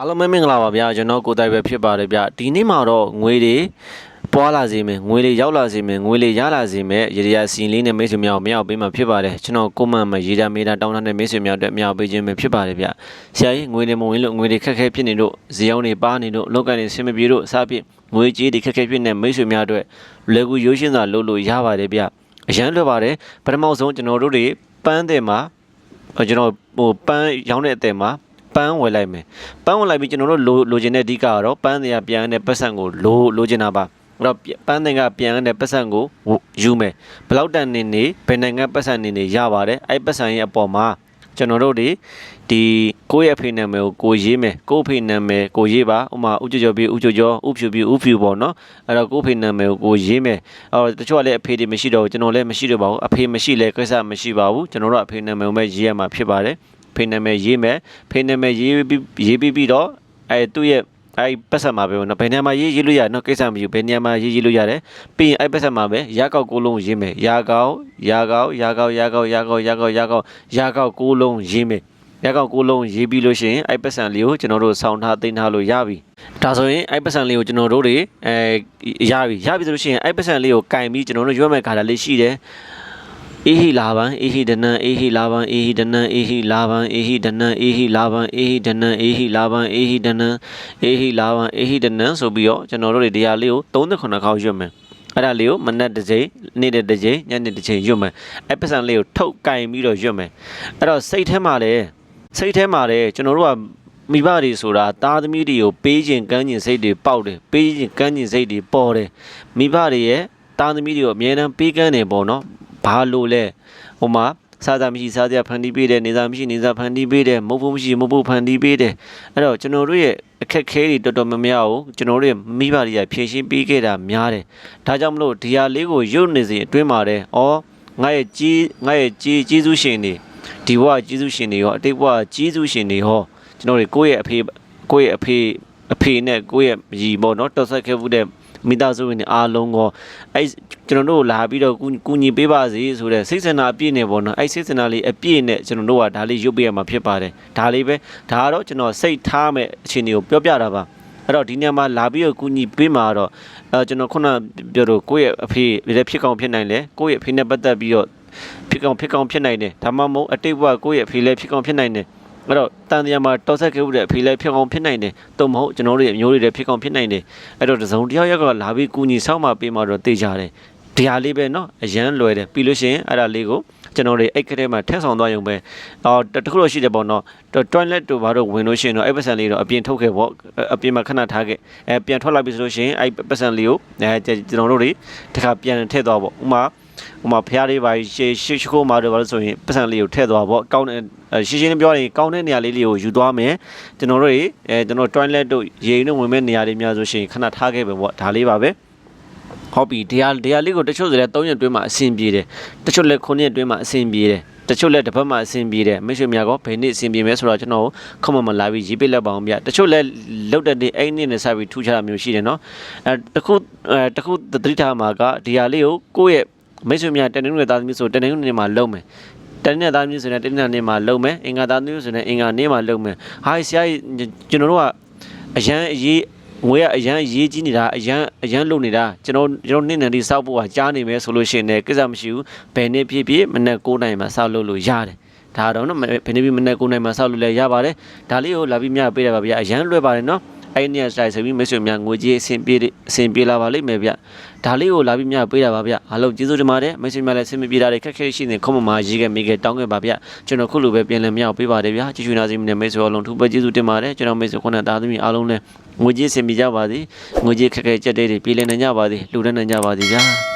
အားလုံးပဲမင်္ဂလာပါဗျာကျွန်တော်ကိုယ်တိုင်ပဲဖြစ်ပါတယ်ဗျဒီနေ့မှာတော့ငွေတွေပွားလာစေမယ်ငွေတွေရောက်လာစေမယ်ငွေတွေရလာစေမယ်ရေရစီလေးနဲ့မိတ်ဆွေများကိုမရောက်ပေးမှာဖြစ်ပါတယ်ကျွန်တော်ကိုမန်မရေတာမေတာတောင်းတတဲ့မိတ်ဆွေများအတွက်မရောက်ပေးခြင်းပဲဖြစ်ပါတယ်ဗျဆရာကြီးငွေတွေမဝင်လို့ငွေတွေခက်ခဲဖြစ်နေလို့ဇေယောင်းတွေပါနေလို့လောက်ကန်တွေဆင်မပြေလို့အစားပြငွေကြေးတွေခက်ခဲဖြစ်နေမိတ်ဆွေများအတွက်လွယ်ကူရိုးရှင်းစွာလုပ်လို့ရပါတယ်ဗျအရန်လွယ်ပါတယ်ပထမဆုံးကျွန်တော်တို့တွေပန်းတယ်မှာကျွန်တော်ဟိုပန်းရောင်းတဲ့အတဲမှာ ပန်းဝယ်လိုက်မယ်ပန်းဝယ်လိုက်ပြီးကျွန်တော်တို့လိုလိုချင်တဲ့အဓိကကတော့ပန်းတွေကပြန်တဲ့ပတ်စံကိုလိုလိုချင်တာပါအဲ့တော့ပန်းတွေကပြန်တဲ့ပတ်စံကိုယူမယ်ဘလောက်တန်နေနေဘယ်နိုင်ငံပတ်စံနေနေရပါတယ်အဲ့ပတ်စံရဲ့အပေါ်မှာကျွန်တော်တို့ဒီဒီကိုယ့်ရဲ့အဖေနာမည်ကိုကိုရေးမယ်ကိုယ့်အဖေနာမည်ကိုရေးပါဥမာဥကြကြောပြီးဥကြကြောဥဖြူပြီးဥဖြူပေါ့နော်အဲ့တော့ကိုယ့်အဖေနာမည်ကိုကိုရေးမယ်အဲ့တော့တချို့ကလည်းအဖေတွေမရှိတော့ဘူးကျွန်တော်လည်းမရှိတော့ပါဘူးအဖေမရှိလဲကိစ္စမရှိပါဘူးကျွန်တော်တို့အဖေနာမည်ကိုပဲရေးရမှာဖြစ်ပါတယ် ဖေနာမည်ရေးမယ်ဖေနာမည်ရေးပြီးရေးပြီးပြီးတော့အဲသူ့ရဲ့အဲပတ်စံမှာပဲနော်ဘယ်နေရာမှာရေးရေးလို့ရနော်ကိစ္စမရှိဘူးဘယ်နေရာမှာရေးရေးလို့ရတယ်ပြီးရင်အဲပတ်စံမှာပဲရာကောက်ကိုလုံးရေးမယ်ရာကောက်ရာကောက်ရာကောက်ရာကောက်ရာကောက်ရာကောက်ရာကောက်ရာကောက်ကိုလုံးရေးမယ်ရာကောက်ကိုလုံးရေးပြီးလို့ရှိရင်အဲပတ်စံလေးကိုကျွန်တော်တို့ဆောင်းထားသိမ်းထားလို့ရပြီဒါဆိုရင်အဲပတ်စံလေးကိုကျွန်တော်တို့တွေအဲရပြီရပြီဆိုလို့ရှိရင်အဲပတ်စံလေးကိုကင်ပြီးကျွန်တော်တို့ရွက်မဲ့ခါတာလေးရှိတယ် အေဟိလာဘံအေဟိဒနံအေဟိလာဘံအေဟိဒနံအေဟိလာဘံအေဟိဒနံအေဟိလာဘံအေဟိဒနံအေဟိလာဘံအေဟိဒနံအေဟိလာဘံအေဟိဒနံဆိုပြီးတော့ကျွန်တော်တို့တွေတရားလေးကို39ခေါက်ရွတ်မယ်အဲ့ဒါလေးကိုမနက်တစ်ချိန်နေ့တစ်ချိန်ညနေတစ်ချိန်ရွတ်မယ်အဲ့ပတ်စံလေးကိုထုတ်ကင်ပြီးတော့ရွတ်မယ်အဲ့တော့စိတ်ထဲမှာလည်းစိတ်ထဲမှာလည်းကျွန်တော်တို့ကမိဘတွေဆိုတာသားသမီးတွေကိုပေးခြင်းကမ်းခြင်းစိတ်တွေပေါက်တယ်ပေးခြင်းကမ်းခြင်းစိတ်တွေပေါ်တယ်မိဘတွေရဲ့သားသမီးတွေကိုအမြဲတမ်းပေးကမ်းတယ်ပေါ့နော် ဘာလို့လဲဟိုမှာစားစားမရှိစားစရာဖန်တီးပေးတယ်နေစားမရှိနေစားဖန်တီးပေးတယ်မဟုတ်ဘူးမရှိမဟုတ်ဘူးဖန်တီးပေးတယ်အဲ့တော့ကျွန်တော်တို့ရဲ့အခက်ခဲတွေတော်တော်များများကိုကျွန်တော်တို့ရဲ့မိဘတွေကဖြည့်ရှင်းပေးခဲ့တာများတယ်ဒါကြောင့်မလို့ဒီဟာလေးကိုရုပ်နေစဉ်အတွင်းမှာတဲ့ဩငါရဲ့ကြီးငါရဲ့ကြီးကျေးဇူးရှင်တွေဒီဘဝကျေးဇူးရှင်တွေရောအတိတ်ဘဝကျေးဇူးရှင်တွေဟောကျွန်တော်တွေကိုယ့်ရဲ့အဖေကိုယ့်ရဲ့အဖေအဖေနဲ့ကိုယ့်ရဲ့ညီပေါ့နော်တော်ဆက်ခဲ့မှုတဲ့ မိသားစုဝင်တွေအားလုံးကောအဲ့ကျွန်တော်တို့လာပြီးတော့ကူညီပေးပါစေဆိုတဲ့စိတ်ဆန္ဒအပြည့်နဲ့ပေါ့နော်အဲ့စိတ်ဆန္ဒလေးအပြည့်နဲ့ကျွန်တော်တို့ကဒါလေးရုပ်ပေးရမှာဖြစ်ပါတယ်ဒါလေးပဲဒါကတော့ကျွန်တော်စိတ်ထားမဲ့အခြေအနေကိုပြောပြတာပါအဲ့တော့ဒီညမှာလာပြီးတော့ကူညီပေးမှာတော့အဲကျွန်တော်ခုနပြောတော့ကိုယ့်ရဲ့အဖေလည်းဖြစ်ကောင်းဖြစ်နိုင်တယ်ကိုယ့်ရဲ့အဖေနဲ့ပတ်သက်ပြီးတော့ဖြစ်ကောင်းဖြစ်ကောင်းဖြစ်နိုင်တယ်ဒါမှမဟုတ်အတိတ်ဘဝကိုယ့်ရဲ့အဖေလည်းဖြစ်ကောင်းဖြစ်နိုင်တယ် အဲ့တော့တန်တရားမှာတော်ဆက်ခဲ့မှုတဲ့အဖေလည်းဖြစ်ကောင်းဖြစ်နိုင်တယ်။တုံမဟုတ်ကျွန်တော်တို့ရဲ့အမျိုးတွေလည်းဖြစ်ကောင်းဖြစ်နိုင်တယ်။အဲ့တော့တစုံတစ်ယောက်ယောက်ကလာပြီးကူညီဆောက်မှပေးမှတော့သိကြတယ်။ဒီဟာလေးပဲเนาะအရန်လွယ်တယ်ပြီးလို့ရှိရင်အဲ့ဒါလေးကိုကျွန်တော်တွေအိတ်ကလေးမှာထည့်ဆောင်သွားရုံပဲ။အော်တခုတော့ရှိတယ်ပေါ့နော်။ toilet တို့ဘာတို့ဝင်လို့ရှိရင်တော့အဲ့ပတ်စံလေးတော့အပြင်ထုတ်ခဲ့ပေါ့အပြင်မှာခဏထားခဲ့။အဲပြန်ထွက်လာပြီဆိုလို့ရှိရင်အဲ့ပတ်စံလေးကိုအဲကျွန်တော်တို့တွေတခါပြန်ထည့်သွားပေါ့။ဥမာ ဟိုမှာဖျားလေးပါရှေ့ရှေ့ရှိခိုးမှာတော့ဘာလို့ဆိုရင်ပတ်စံလေးကိုထည့်သွားပေါ့ကောင်းတဲ့ရှင်းရှင်းလေးပြောရင်ကောင်းတဲ့နေရာလေးလေးကိုယူသွားမယ်ကျွန်တော်တို့ရေအဲကျွန်တော် toilet တို့ရေနဲ့ဝင်မဲ့နေရာတွေများဆိုရှင်ခဏထားခဲ့ပဲပေါ့ဒါလေးပါပဲဟုတ်ပြီတရားတရားလေးကိုတချို့ဆိုလည်း3ရက်တွင်းမှာအဆင်ပြေတယ်တချို့လည်း9ရက်တွင်းမှာအဆင်ပြေတယ်တချို့လည်းတစ်ပတ်မှအဆင်ပြေတယ်မိတ်ဆွေများကဘယ်နေ့အဆင်ပြေမဲဆိုတော့ကျွန်တော်ခမမလာပြီးရေးပြလက်ပါအောင်ဗျတချို့လည်းလောက်တဲ့နေ့အဲ့နေ့နဲ့ဆက်ပြီးထူးခြားတာမျိုးရှိတယ်နော်အဲတခုအဲတခုသတိထားမှာကဒီဟာလေးကိုကိုယ့်ရဲ့ မိတ်ဆွေများတနေ့နေ့သားသမီးဆိုတနေ့နေ့မှာလုံးမယ်တနေ့သားသမီးဆိုရင်တနေ့နေ့မှာလုံးမယ်အင်္ဂါသားသမီးဆိုရင်အင်္ဂါနေ့မှာလုံးမယ်ဟာဆရာကြီးကျွန်တော်တို့ကအရန်အရေးငွေကအရန်ရေးကြီးနေတာအရန်အရန်လုံနေတာကျွန်တော်ကျွန်တော်နေ့နယ်လေးစောက်ဖို့ကကြားနေမယ်ဆိုလို့ရှိရင်လည်းကိစ္စမရှိဘူးဘယ်နေ့ဖြစ်ဖြစ်မနေ့9နိုင်မှာစောက်လို့လို့ရတယ်ဒါတော့နော်ဘယ်နေ့ဖြစ်မနေ့9နိုင်မှာစောက်လို့လည်းရပါတယ်ဒါလေးကိုလာပြီးမြပေးရပါဗျာအရန်လွယ်ပါတယ်နော် အဲ့ဒီနေရာဆိုင်ဆိုပြီးမိတ်ဆွေများငွေကြီးအဆင်ပြေအဆင်ပြေလာပါလိမ့်မယ်ဗျဒါလေးကိုလာပြီးမြပေးတာပါဗျအားလုံးကျေးဇူးတင်ပါတယ်မိတ်ဆွေများလည်းအဆင်မပြေတာတွေခက်ခဲရှိနေခုမမှာရေးခဲ့မိခဲ့တောင်းခဲ့ပါဗျကျွန်တော်ခုလိုပဲပြန်လည်မြောက်ပေးပါတယ်ဗျကျေးဇူးနာစီမနဲ့မိတ်ဆွေအလုံးထူပဲကျေးဇူးတင်ပါတယ်ကျွန်တော်မိတ်ဆွေခုနသားသမီးအားလုံးလည်းငွေကြီးအဆင်ပြေကြပါသည်ငွေကြီးခက်ခဲကြက်တဲ့တွေပြည်လည်နိုင်ကြပါသည်လူတန်းနိုင်ကြပါသည်ဗျာ